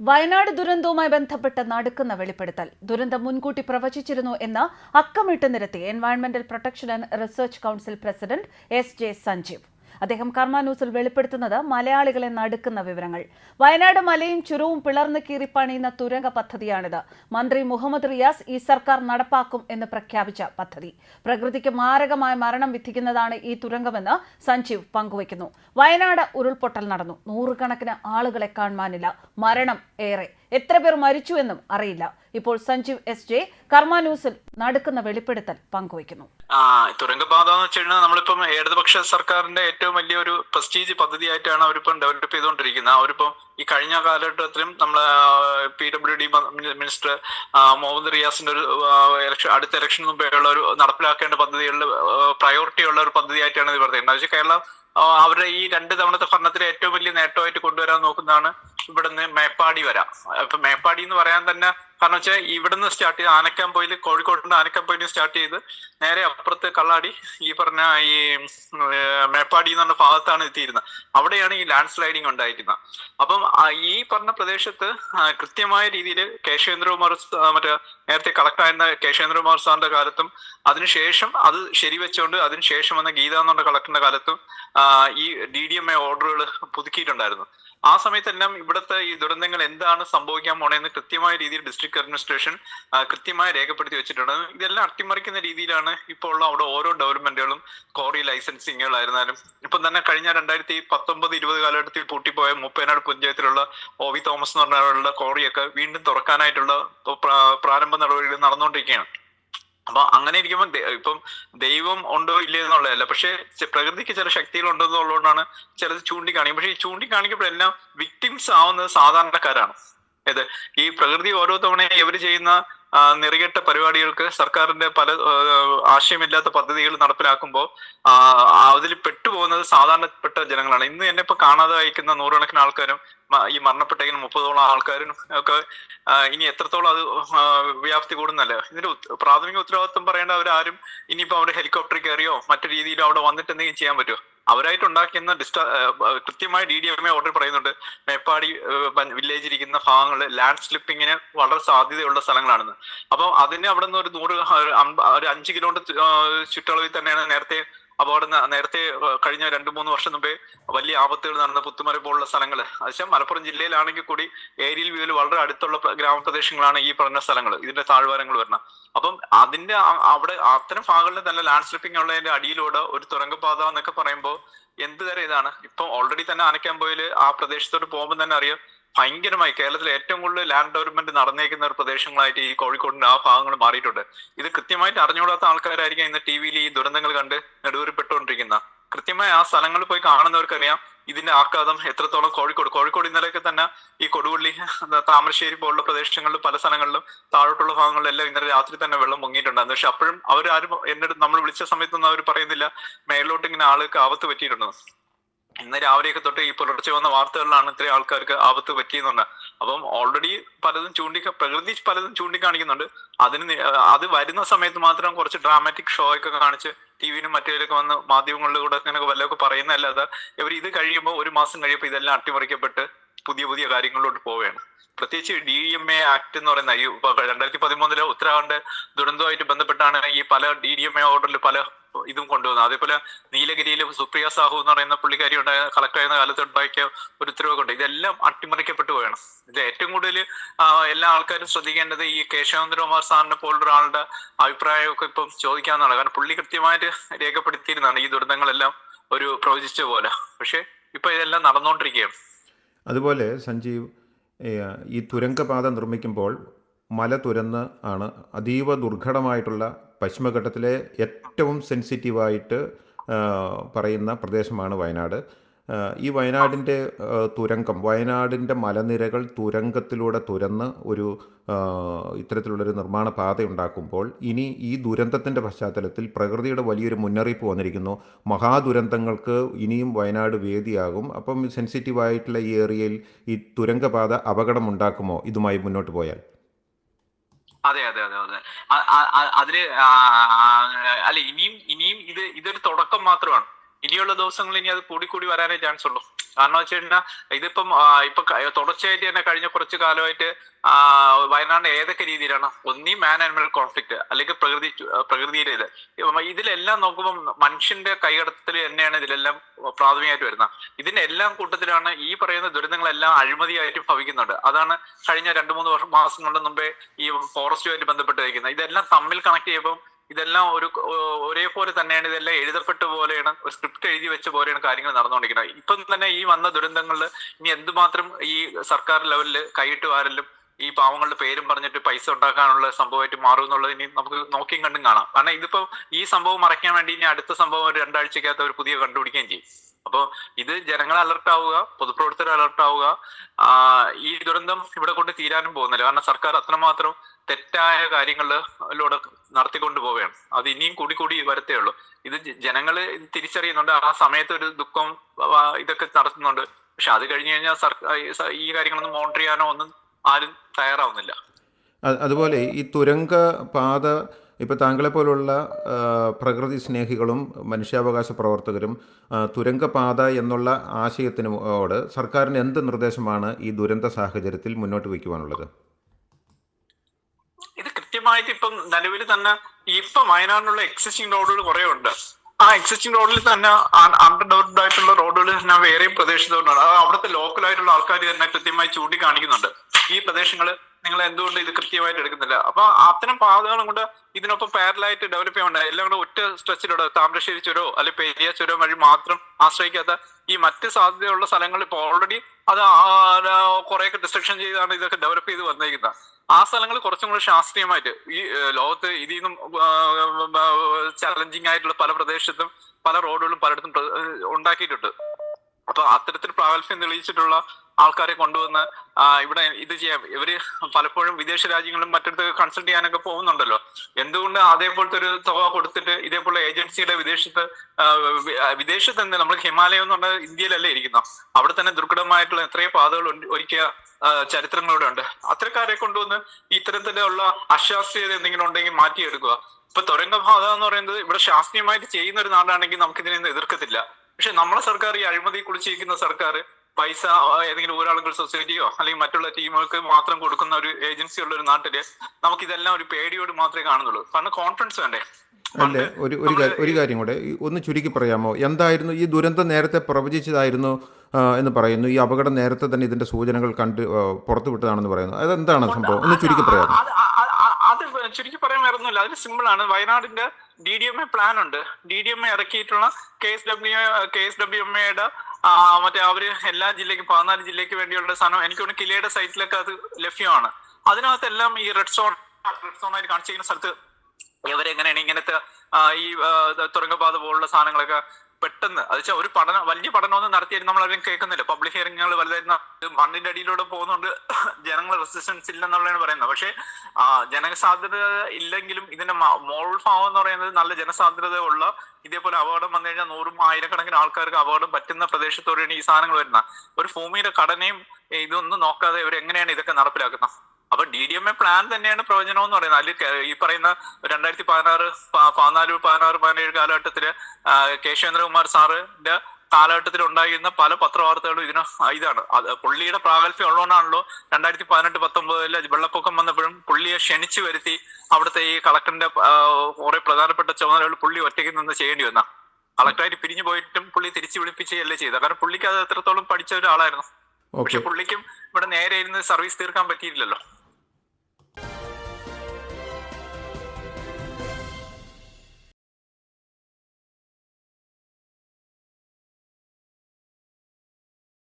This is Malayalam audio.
വയനാട് ദുരന്തവുമായി ബന്ധപ്പെട്ട് നടക്കുന്ന വെളിപ്പെടുത്തൽ. ദുരന്തം മുൻകൂട്ടി പ്രവചിച്ചിരുന്നു എന്ന് അക്കമിട്ട് നിരത്തി എൻവയൺമെന്റൽ protection and research council president S J Sanjeev അദ്ദേഹം കർമ്മ ന്യൂസിൽ വെളിപ്പെടുത്തുന്നത് മലയാളികളെ നടുക്കുന്ന വിവരങ്ങൾ. വയനാട് മലയും ചുരവും പിളർന്ന് കീറിപ്പണിയുന്ന തുരങ്ക പദ്ധതിയാണിത്. മന്ത്രി മുഹമ്മദ് റിയാസ് ഈ സർക്കാർ നടപ്പാക്കും എന്ന് പ്രഖ്യാപിച്ച പദ്ധതി. പ്രകൃതിക്ക് മാരകമായ മരണം വിധിക്കുന്നതാണ് ഈ തുരങ്കമെന്ന് സഞ്ജീവ് പങ്കുവയ്ക്കുന്നു. വയനാട് ഉരുൾപൊട്ടൽ നടന്നു. നൂറുകണക്കിന് ആളുകളെ കാണുവാനില്ല. മരണം ഏറെ. എത്ര പേർ മരിച്ചു എന്നും അറിയില്ല. ഇപ്പോൾ സഞ്ജീവ് എസ് ജെ കർമ്മ ന്യൂസിൽ നടക്കുന്ന വെളിപ്പെടുത്തൽ പങ്കുവയ്ക്കുന്നു. തുരങ്കപാത എന്ന് വെച്ച് കഴിഞ്ഞാൽ നമ്മളിപ്പം ഇടതുപക്ഷ സർക്കാരിന്റെ ഏറ്റവും വലിയ ഒരു പ്രസ്റ്റീജ് പദ്ധതിയായിട്ടാണ് അവരിപ്പം ഡെവലപ്പ് ചെയ്തുകൊണ്ടിരിക്കുന്നത്. അവരിപ്പം ഈ കഴിഞ്ഞ കാലഘട്ടത്തിലും നമ്മളെ P W D minister Muhammad റിയാസിന്റെ ഒരു ഇലക്ഷൻ അടുത്ത ഇലക്ഷൻ മുമ്പേയുള്ള ഒരു നടപ്പിലാക്കേണ്ട പദ്ധതികളിൽ പ്രയോറിറ്റി ഉള്ള ഒരു പദ്ധതിയായിട്ടാണ് ഇത് പറയുന്നത്. കേരളം അവരുടെ ഈ രണ്ട് തവണത്തെ ഭരണത്തിലെ ഏറ്റവും വലിയ നേട്ടമായിട്ട് കൊണ്ടുവരാൻ നോക്കുന്നതാണ് ഇവിടുന്ന് മേപ്പാടി വരാം. ഇപ്പൊ മേപ്പാടി എന്ന് പറയാൻ തന്നെ കാരണം വെച്ചാൽ ഇവിടുന്ന് സ്റ്റാർട്ട് ചെയ്ത് ആനക്കാമ്പോയിൽ കോഴിക്കോടിന്റെ ആനക്കാമ്പോയിൽ സ്റ്റാർട്ട് ചെയ്ത് നേരെ അപ്പുറത്ത് കള്ളാടി ഈ പറഞ്ഞ ഈ മേപ്പാടി എന്ന് പറഞ്ഞ ഭാഗത്താണ് എത്തിയിരുന്നത്. അവിടെയാണ് ഈ ലാൻഡ് സ്ലൈഡിങ് ഉണ്ടായിരുന്നത്. അപ്പം ഈ പറഞ്ഞ പ്രദേശത്ത് കൃത്യമായ രീതിയിൽ കേശവേന്ദ്രകുമാർ മറ്റേ നേരത്തെ കളക്ടറായിരുന്ന കേശവേന്ദ്രകുമാർ സാറിന്റെ കാലത്തും അതിനുശേഷം അത് ശരിവെച്ചുകൊണ്ട് അതിനുശേഷം വന്ന ഗീത എന്ന് പറഞ്ഞ കളക്ടറിന്റെ കാലത്തും ഈ ഡി ഡി എം എ ഓർഡറുകൾ പുതുക്കിയിട്ടുണ്ടായിരുന്നു. ആ സമയത്തെല്ലാം ഇവിടുത്തെ ഈ ദുരന്തങ്ങൾ എന്താണ് സംഭവിക്കാൻ പോണേന്ന് കൃത്യമായ രീതിയിൽ ഡിസ്ട്രിക്ട് അഡ്മിനിസ്ട്രേഷൻ കൃത്യമായി രേഖപ്പെടുത്തി വെച്ചിട്ടുണ്ട്. ഇതെല്ലാം അട്ടിമറിക്കുന്ന രീതിയിലാണ് ഇപ്പോൾ ഉള്ള അവിടെ ഓരോ ഡെവലപ്മെന്റുകളും കോറി ലൈസൻസിങ്ങുകളായിരുന്നാലും ഇപ്പം തന്നെ കഴിഞ്ഞ രണ്ടായിരത്തി പത്തൊമ്പത് ഇരുപത് കാലഘട്ടത്തിൽ പൂട്ടിപ്പോയ മുപ്പയനാട് പഞ്ചായത്തിലുള്ള ഒ വി തോമസ് എന്ന് പറഞ്ഞ കോറിയൊക്കെ വീണ്ടും തുറക്കാനായിട്ടുള്ള പ്രാരംഭ നടപടികൾ നടന്നുകൊണ്ടിരിക്കുകയാണ്. അപ്പൊ അങ്ങനെ ഇരിക്കുമ്പോൾ ഇപ്പം ദൈവം ഉണ്ടോ ഇല്ലേ എന്നുള്ളതല്ല. പക്ഷെ പ്രകൃതിക്ക് ചില ശക്തികൾ ഉണ്ടെന്നുള്ളതുകൊണ്ടാണ് ചിലത് ചൂണ്ടിക്കാണിക്കും പക്ഷെ ഈ ചൂണ്ടിക്കാണിക്കപ്പെടുന്ന വിക്ടിംസ് ആവുന്നത് സാധാരണക്കാരാണ്. അതായത് ഈ പ്രകൃതി ഓരോ തവണ ഇവർ ചെയ്യുന്ന നെറികെട്ട പരിപാടികൾക്ക് സർക്കാരിന്റെ പല ആശയമില്ലാത്ത പദ്ധതികൾ നടപ്പിലാക്കുമ്പോൾ അതിൽ പെട്ടുപോകുന്നത് സാധാരണപ്പെട്ട ജനങ്ങളാണ്. ഇന്ന് എന്നെ ഇപ്പൊ കാണാതെ അയക്കുന്ന നൂറുകണക്കിന് ആൾക്കാരും ഈ മരണപ്പെട്ടെങ്കിലും മുപ്പതോളം ആൾക്കാരും ഒക്കെ ഇനി എത്രത്തോളം അത് വ്യാപ്തി കൂടുന്നല്ല? ഇതിന്റെ പ്രാഥമിക ഉത്തരവാദിത്വം പറയേണ്ട അവരാരും ഇനിയിപ്പോ അവിടെ ഹെലികോപ്റ്ററിൽ കയറിയോ മറ്റു രീതിയിലോ അവിടെ വന്നിട്ട് എന്തെങ്കിലും ചെയ്യാൻ പറ്റുമോ അവരായിട്ട് ഉണ്ടാക്കിയെന്ന ഡിസ്റ്റ കൃത്യമായ D D M A order പറയുന്നുണ്ട്. മേപ്പാടി വില്ലേജ് ഇരിക്കുന്ന ഭാഗങ്ങൾ ലാൻഡ് സ്ലിപ്പിങ്ങിന് വളരെ സാധ്യതയുള്ള സ്ഥലങ്ങളാണെന്ന്. അപ്പം അതിന് അവിടെ നിന്ന് ഒരു നൂറ് ഒരു അഞ്ച് കിലോമീറ്റർ ചുറ്റളവിൽ തന്നെയാണ് നേരത്തെ അപകടം ന- നേരത്തെ കഴിഞ്ഞ രണ്ടു മൂന്ന് വർഷം മുമ്പേ വലിയ ആപത്തുകൾ നടന്ന പുത്തുമല പോലുള്ള സ്ഥലങ്ങൾ അതുവെച്ചാൽ മലപ്പുറം ജില്ലയിലാണെങ്കിൽ കൂടി ഏരിയൽ വ്യൂവിൽ വളരെ അടുത്തുള്ള ഗ്രാമപ്രദേശങ്ങളാണ് ഈ പറഞ്ഞ സ്ഥലങ്ങൾ ഇതിന്റെ താഴ്വാരങ്ങൾ വരണം. അപ്പം അതിന്റെ അവിടെ അത്തരം ഭാഗങ്ങളിൽ തന്നെ ലാൻഡ് സ്ലിപ്പിംഗ് ഉള്ളതിന്റെ അടിയിലൂടെ ഒരു തുരങ്കപാത എന്നൊക്കെ പറയുമ്പോൾ എന്ത് തരം ഇതാണ്? ഇപ്പം ഓൾറെഡി തന്നെ ആനക്കാമ്പോയിൽ ആ പ്രദേശത്തോട്ട് പോകുമ്പോൾ തന്നെ അറിയാം ഭയങ്കരമായി കേരളത്തിൽ ഏറ്റവും കൂടുതൽ ലാൻഡ് ഡെവലപ്മെന്റ് നടന്നേക്കുന്ന ഒരു പ്രദേശങ്ങളായിട്ട് ഈ കോഴിക്കോടിന്റെ ആ ഭാഗങ്ങൾ മാറിയിട്ടുണ്ട്. ഇത് കൃത്യമായിട്ട് അറിഞ്ഞുകൂടാത്ത ആൾക്കാരായിരിക്കും ഇന്ന് ടി വിയിൽ ഈ ദുരന്തങ്ങൾ കണ്ട് നെടുവേറിപ്പെട്ടുകൊണ്ടിരിക്കുന്ന കൃത്യമായി ആ സ്ഥലങ്ങളിൽ പോയി കാണുന്നവർക്കറിയാം ഇതിന്റെ ആഘാതം എത്രത്തോളം കോഴിക്കോട്. കോഴിക്കോട് ഇന്നലെയൊക്കെ തന്നെ ഈ കൊടുവള്ളി താമരശ്ശേരി പോലുള്ള പ്രദേശങ്ങളിൽ പല സ്ഥലങ്ങളിലും താഴോട്ടുള്ള ഭാഗങ്ങളിലെല്ലാം ഇന്നലെ രാത്രി തന്നെ വെള്ളം പൊങ്ങിയിട്ടുണ്ടായിരുന്നു പക്ഷെ അപ്പോഴും അവരാരും അടുത്ത് നമ്മൾ വിളിച്ച സമയത്തൊന്നും അവർ പറയുന്നില്ല. മേലോട്ട് ഇങ്ങനെ ആൾക്ക് ആപത്ത് പറ്റിയിട്ടുണ്ടെന്ന് ഇന്ന് രാവിലെയൊക്കെ തൊട്ട് ഈ പുലർച്ചെ വന്ന വാർത്തകളിലാണ് ഇത്രയും ആൾക്കാർക്ക് ആപത്ത് പറ്റിയെന്നുണ്ട്. അപ്പം ഓൾറെഡി പലതും ചൂണ്ടിക്ക പ്രകൃതി പലതും ചൂണ്ടിക്കാണിക്കുന്നുണ്ട്. അതിന് അത് വരുന്ന സമയത്ത് മാത്രം കുറച്ച് ഡ്രാമാറ്റിക് ഷോ ഒക്കെ കാണിച്ച് ടി വിയിലും മറ്റേതിലൊക്കെ വന്ന് മാധ്യമങ്ങളിലൂടെ അങ്ങനെ വല്ലതൊക്കെ പറയുന്നതല്ലാതെ ഇവർ ഇത് കഴിയുമ്പോൾ ഒരു മാസം കഴിയുമ്പോൾ ഇതെല്ലാം അട്ടിമറിക്കപ്പെട്ട് പുതിയ പുതിയ കാര്യങ്ങളിലോട്ട് പോവുകയാണ്. പ്രത്യേകിച്ച് ഡി എം എ ആക്ട് എന്ന് പറയുന്ന ഈ രണ്ടായിരത്തി പതിമൂന്നിലെ ഉത്തരാഖണ്ഡ് ദുരന്തവുമായിട്ട് ബന്ധപ്പെട്ടാണ് ഈ പല ഡി ഡി എം എ ഓർഡറിൽ പല ഇതും കൊണ്ടുവന്നത് അതേപോലെ നീലഗിരിയിൽ സുപ്രിയ സാഹു എന്ന് പറയുന്ന പുള്ളിക്കാരി ഉണ്ടായ കളക്ടർ ആയിരുന്ന കാലത്ത് ഉണ്ടാക്കിയ ഒരു ഉത്തരവൊക്കെ ഉണ്ട്. ഇതെല്ലാം അട്ടിമറിക്കപ്പെട്ടു പോയാണ്. ഇത് ഏറ്റവും കൂടുതൽ എല്ലാ ആൾക്കാരും ശ്രദ്ധിക്കേണ്ടത് ഈ കേശവേന്ദ്രകുമാർ സാറിനെ പോലുള്ള ഒരാളുടെ അഭിപ്രായമൊക്കെ ഇപ്പം ചോദിക്കാവുന്നതാണ്. കാരണം പുള്ളി കൃത്യമായിട്ട് രേഖപ്പെടുത്തിയിരുന്നതാണ് ഈ ദുരന്തങ്ങളെല്ലാം ഒരു പ്രവചിച്ച പോലെ. പക്ഷെ ഇപ്പൊ ഇതെല്ലാം നടന്നുകൊണ്ടിരിക്കുകയാണ് അതുപോലെ സഞ്ജീവ് ഈ തുരങ്കപാത നിർമ്മിക്കുമ്പോൾ മല തുരന്ന് ആണ് അതീവ ദുർഘടമായിട്ടുള്ള പശ്ചിമഘട്ടത്തിലെ ഏറ്റവും സെൻസിറ്റീവായിട്ട് പറയുന്ന പ്രദേശമാണ് വയനാട്. ഈ വയനാടിന്റെ തുരങ്കം വയനാടിന്റെ മലനിരകൾ തുരങ്കത്തിലൂടെ തുരന്ന് ഒരു ഇത്തരത്തിലുള്ളൊരു നിർമ്മാണ പാത ഉണ്ടാക്കുമ്പോൾ ഇനി ഈ ദുരന്തത്തിന്റെ പശ്ചാത്തലത്തിൽ പ്രകൃതിയുടെ വലിയൊരു മുന്നറിയിപ്പ് വന്നിരിക്കുന്നു. മഹാദുരന്തങ്ങൾക്ക് ഇനിയും വയനാട് വേദിയാകും. അപ്പം സെൻസിറ്റീവായിട്ടുള്ള ഈ ഏരിയയിൽ ഈ തുരങ്കപാത അപകടമുണ്ടാക്കുമോ? ഇതുമായി മുന്നോട്ട് പോയാൽ. അതെ അതെ അതെ അതെ. അതിൽ അല്ല ഇനിയും ഇനിയും ഇത് ഇതൊരു തുടക്കം മാത്രമാണ്. ഇനിയുള്ള ദിവസങ്ങളിൽ ഇനി അത് കൂടി കൂടി വരാനേ ചാൻസ് ഉള്ളൂ കാരണം വെച്ച് കഴിഞ്ഞാൽ ഇതിപ്പം ഇപ്പൊ തുടർച്ചയായിട്ട് തന്നെ കഴിഞ്ഞ കുറച്ച് കാലമായിട്ട് വയനാട് ഏതൊക്കെ രീതിയിലാണ് ഒന്നീ മാൻ ആനിമൽ കോൺഫ്ലിക്ട് അല്ലെങ്കിൽ പ്രകൃതി പ്രകൃതിയുടെ ഇത് ഇതിലെല്ലാം നോക്കുമ്പോൾ മനുഷ്യന്റെ കൈകടത്തിൽ തന്നെയാണ് ഇതിലെല്ലാം പ്രാഥമികമായിട്ട് വരുന്നത്. ഇതിന്റെ എല്ലാം കൂട്ടത്തിലാണ് ഈ പറയുന്ന ദുരന്തങ്ങളെല്ലാം അഴിമതിയായിട്ട് ഭവിക്കുന്നുണ്ട്. അതാണ് കഴിഞ്ഞ രണ്ടു മൂന്ന് വർഷം മാസങ്ങളുടെ മുമ്പേ ഈ ഫോറസ്റ്റുമായിട്ട് ബന്ധപ്പെട്ടിരിക്കുന്നത് ഇതെല്ലാം തമ്മിൽ കണക്ട് ചെയ്യുമ്പോൾ ഇതെല്ലാം ഒരു ഒരേപോലെ തന്നെയാണ് ഇതെല്ലാം എഴുതപ്പെട്ട പോലെയാണ് ഒരു സ്ക്രിപ്റ്റ് എഴുതി വെച്ച പോലെയാണ് കാര്യങ്ങൾ നടന്നുകൊണ്ടിരിക്കുന്നത്. ഇപ്പം തന്നെ ഈ വന്ന ദുരന്തങ്ങളിൽ ഇനി എന്തുമാത്രം ഈ സർക്കാർ ലെവലിൽ കൈയിട്ട് വാരലും ഈ പാവങ്ങളുടെ പേരും പറഞ്ഞിട്ട് പൈസ ഉണ്ടാക്കാനുള്ള സംഭവമായിട്ട് മാറും എന്നുള്ളത് ഇനി നമുക്ക് നോക്കിയും കണ്ടും കാണാം. കാരണം ഇതിപ്പോ ഈ സംഭവം മറയ്ക്കാൻ വേണ്ടി ഇനി അടുത്ത സംഭവം ഒരു രണ്ടാഴ്ചക്കകത്ത് ഒരു പുതിയ കണ്ടുപിടിക്കുകയും ചെയ്യും. അപ്പോ ഇത് ജനങ്ങൾ അലർട്ട് ആവുക പൊതുപ്രവർത്തകർ അലർട്ട് ആവുക. ഈ ദുരന്തം ഇവിടെ കൊണ്ട് തീരാനും പോകുന്നില്ല. കാരണം സർക്കാർ അത്രമാത്രം തെറ്റായ കാര്യങ്ങളിലൂടെ നടത്തിക്കൊണ്ട് പോവുകയാണ്. അത് ഇനിയും കൂടി കൂടി വരത്തേ ഉള്ളൂ. ഇത് ജനങ്ങൾ തിരിച്ചറിയുന്നുണ്ട്. ആ സമയത്ത് ഒരു ദുഃഖം ഇതൊക്കെ നടത്തുന്നുണ്ട്. പക്ഷെ അത് കഴിഞ്ഞു കഴിഞ്ഞാൽ സർക്കാർ ഈ കാര്യങ്ങളൊന്നും മോണിറ്റർ ചെയ്യാനോ ഒന്നും ആരും തയ്യാറാവുന്നില്ല. അതുപോലെ ഈ തുരങ്ക പാത ഇപ്പോൾ താങ്കളെ പോലുള്ള പ്രകൃതി സ്നേഹികളും മനുഷ്യാവകാശ പ്രവർത്തകരും തുരങ്കപാത എന്നുള്ള ആശയത്തിനോട് സർക്കാരിന് എന്ത് നിർദ്ദേശമാണ് ഈ ദുരന്ത സാഹചര്യത്തിൽ മുന്നോട്ട് വയ്ക്കുവാനുള്ളത്? ഇത് കൃത്യമായിട്ട് ഇപ്പം നിലവിൽ തന്നെ ഇപ്പൊ വയനാടിനുള്ള എക്സിസ്റ്റിംഗ് റോഡുകൾ കുറെ ഉണ്ട്. ആ എക്സിസ്റ്റിംഗ് റോഡിൽ തന്നെ അണ്ടർ ഡെവലപ്ഡ് ആയിട്ടുള്ള റോഡുകൾ തന്നെ വേറെയും പ്രദേശത്തോടാണ് അവിടുത്തെ ലോക്കൽ ആയിട്ടുള്ള ആൾക്കാർ തന്നെ കൃത്യമായി ചൂണ്ടിക്കാണിക്കുന്നുണ്ട്. ഈ പ്രദേശങ്ങൾ നിങ്ങൾ എന്തുകൊണ്ട് ഇത് കൃത്യമായിട്ട് എടുക്കുന്നില്ല? അപ്പൊ അത്തരം പാതകളും കൊണ്ട് ഇതിനൊപ്പം പാരലായിട്ട് ഡെവലപ്പ് ചെയ്യാൻ എല്ലാം കൂടെ ഒറ്റ സ്ട്രെച്ചിലൂടെ താമരശ്ശേരി ചുരോ അല്ലെ പെരിയ ചുരം വഴി മാത്രം ആശ്രയിക്കാത്ത ഈ മറ്റ് സാധ്യതയുള്ള സ്ഥലങ്ങൾ ഇപ്പൊ ഓൾറെഡി അത് കുറെയൊക്കെ ഡിസ്ട്രക്ഷൻ ചെയ്താണ് ഇതൊക്കെ ഡെവലപ്പ് ചെയ്ത് വന്നിരിക്കുന്നത് ആ സ്ഥലങ്ങൾ കുറച്ചും കൂടി ശാസ്ത്രീയമായിട്ട് ഈ ലോകത്ത് ഇതിൽ നിന്നും ചലഞ്ചിങ് ആയിട്ടുള്ള പല പ്രദേശത്തും പല റോഡുകളും പലയിടത്തും ഉണ്ടാക്കിയിട്ടുണ്ട്. അപ്പൊ അത്തരത്തിൽ പ്രാഗൽഭ്യം തെളിയിച്ചിട്ടുള്ള ആൾക്കാരെ കൊണ്ടുവന്ന് ഇവിടെ ഇത് ചെയ്യാം. ഇവർ പലപ്പോഴും വിദേശ രാജ്യങ്ങളും മറ്റിടത്ത് കൺസൾട്ട് ചെയ്യാനൊക്കെ പോകുന്നുണ്ടല്ലോ. എന്തുകൊണ്ട് അതേപോലത്തെ ഒരു തുക കൊടുത്തിട്ട് ഇതേപോലെ ഏജൻസിയുടെ വിദേശത്ത് വിദേശത്ത് തന്നെ നമ്മൾ ഹിമാലയം എന്ന് പറഞ്ഞാൽ ഇന്ത്യയിലല്ലേ ഇരിക്കുന്നു? അവിടെ തന്നെ ദുർഘടമായിട്ടുള്ള എത്രയോ പാതകൾ ഒരുക്കിയ ചരിത്രങ്ങളിവിടെ ഉണ്ട്. അത്തരക്കാരെ കൊണ്ടുവന്ന് ഇത്തരത്തിലുള്ള അശാസ്ത്രീയത എന്തെങ്കിലും ഉണ്ടെങ്കിൽ മാറ്റിയെടുക്കുക. ഇപ്പൊ തുരങ്കപാത എന്ന് പറയുന്നത് ഇവിടെ ശാസ്ത്രീയമായിട്ട് ചെയ്യുന്ന ഒരു നാടാണെങ്കിൽ നമുക്കിതിനെ എതിർക്കത്തില്ല. പക്ഷെ നമ്മുടെ സർക്കാർ ഈ അഴിമതി കുളിച്ചിരിക്കുന്ന സർക്കാർ പൈസ ഏതെങ്കിലും ഊരാളുകൾ സൊസൈറ്റിയോ അല്ലെങ്കിൽ മറ്റുള്ള ടീമുകൾക്ക് മാത്രം കൊടുക്കുന്ന ഒരു ഏജൻസി ഉള്ള ഒരു നാട്ടിൽ നമുക്ക് ഇതെല്ലാം ഒരു പേടിയോട് മാത്രമേ കാണുന്നുള്ളൂ. കാരണം കോൺഫിഡൻസ് വേണ്ടേ? അല്ലേ? ഒരു ഒരു ഒരു കാര്യം കൂടെ ഒന്ന് ചുരുക്കി പറയാമോ? എന്തായിരുന്നു ഈ ദുരന്തം നേരത്തെ പ്രവചിച്ചതായിരുന്നു എന്ന് പറയുന്നു. ഈ അപകടം നേരത്തെ തന്നെ ഇതിന്റെ സൂചനകൾ കണ്ട് പുറത്തുവിട്ടതാണെന്ന് പറയുന്നു. അതെന്താണ് സംഭവം? ഒന്ന് ചുരുക്കി പറയാമോ? അത് ചുരുക്കി പറയാൻ വരുന്നില്ല അതിന് സിമ്പിൾ ആണ്. വയനാടിന്റെ D D M A plan ഉണ്ട്. D D M A ഇറക്കിയിട്ടുള്ള K S W K S W M എയുടെ മറ്റേ അവർ എല്ലാ ജില്ലയ്ക്കും പതിനാല് ജില്ലയ്ക്ക് വേണ്ടിയുള്ള സാധനം എനിക്ക് തോന്നുന്നു കിലയുടെ സൈറ്റിലൊക്കെ അത് ലഭ്യമാണ്. അതിനകത്തെല്ലാം ഈ റെഡ് സോൺ റെഡ് സോൺ ആയിട്ട് കാണിച്ചിരിക്കുന്ന സ്ഥലത്ത് ഇവരെങ്ങനെയാണ് ഇങ്ങനത്തെ ഈ തുരങ്കപാത പോലുള്ള സാധനങ്ങളൊക്കെ പെട്ടെന്ന്. അത് വെച്ചാൽ ഒരു പഠനം വലിയ പഠനമൊന്നും നടത്തിയാലും നമ്മൾ അവരും കേൾക്കുന്നില്ല പബ്ലിക് ഹിയറിങ്ങുകൾ വലുതായിരുന്ന മണ്ണിന്റെ അടിയിലൂടെ പോകുന്നുണ്ട് ജനങ്ങൾ റെസിസ്റ്റൻസ് ഇല്ലെന്നുള്ളതാണ് പറയുന്നത്. പക്ഷേ ജനസാധ്യത ജനസാന്ദ്രത ഇല്ലെങ്കിലും ഇതിന്റെ മോൾ ഫാം എന്ന് പറയുന്നത് നല്ല ജനസാന്ദ്രത ഉള്ള ഇതേപോലെ അപകടം വന്നു കഴിഞ്ഞാൽ നൂറും ആയിരക്കണക്കിന് ആൾക്കാർക്ക് അപകടം പറ്റുന്ന പ്രദേശത്തോടെയാണ് ഈ സാധനങ്ങൾ വരുന്നത്. ഒരു ഭൂമിയുടെ ഘടനയും ഇതൊന്നും നോക്കാതെ ഇവർ എങ്ങനെയാണ് ഇതൊക്കെ നടപ്പിലാക്കുന്നത്? അപ്പൊ D D M A plan തന്നെയാണ് പ്രവചനം എന്ന് പറയുന്നത് അതിൽ ഈ പറയുന്ന രണ്ടായിരത്തി പതിനാറ് പതിനാല് പതിനാറ് പതിനേഴ് കാലഘട്ടത്തിൽ കേശവേന്ദ്രകുമാർ സാറിന്റെ കാലഘട്ടത്തിൽ ഉണ്ടായിരുന്ന പല പത്രവാർത്തകളും ഇതിന് ഇതാണ്. പുള്ളിയുടെ പ്രാഗൽഭ്യം ഉള്ളതുകൊണ്ടാണല്ലോ രണ്ടായിരത്തി പതിനെട്ട് പത്തൊമ്പതിൽ വെള്ളപ്പൊക്കം വന്നപ്പോഴും പുള്ളിയെ ക്ഷണിച്ചു വരുത്തി അവിടുത്തെ ഈ കളക്ടറിന്റെ കുറെ പ്രധാനപ്പെട്ട ചുമതലകൾ പുള്ളി ഒറ്റയ്ക്ക് നിന്ന് ചെയ്യേണ്ടി വന്ന. കളക്ടറായിട്ട് പിരിഞ്ഞു പോയിട്ടും പുള്ളി തിരിച്ചു വിളിപ്പിക്കുകയല്ലേ ചെയ്ത കാരണം പുള്ളിക്ക് അത് എത്രത്തോളം പഠിച്ച ഒരാളായിരുന്നു. പക്ഷെ പുള്ളിക്കും ഇവിടെ നേരെ ഇരുന്ന് സർവീസ് തീർക്കാൻ പറ്റിയില്ലല്ലോ.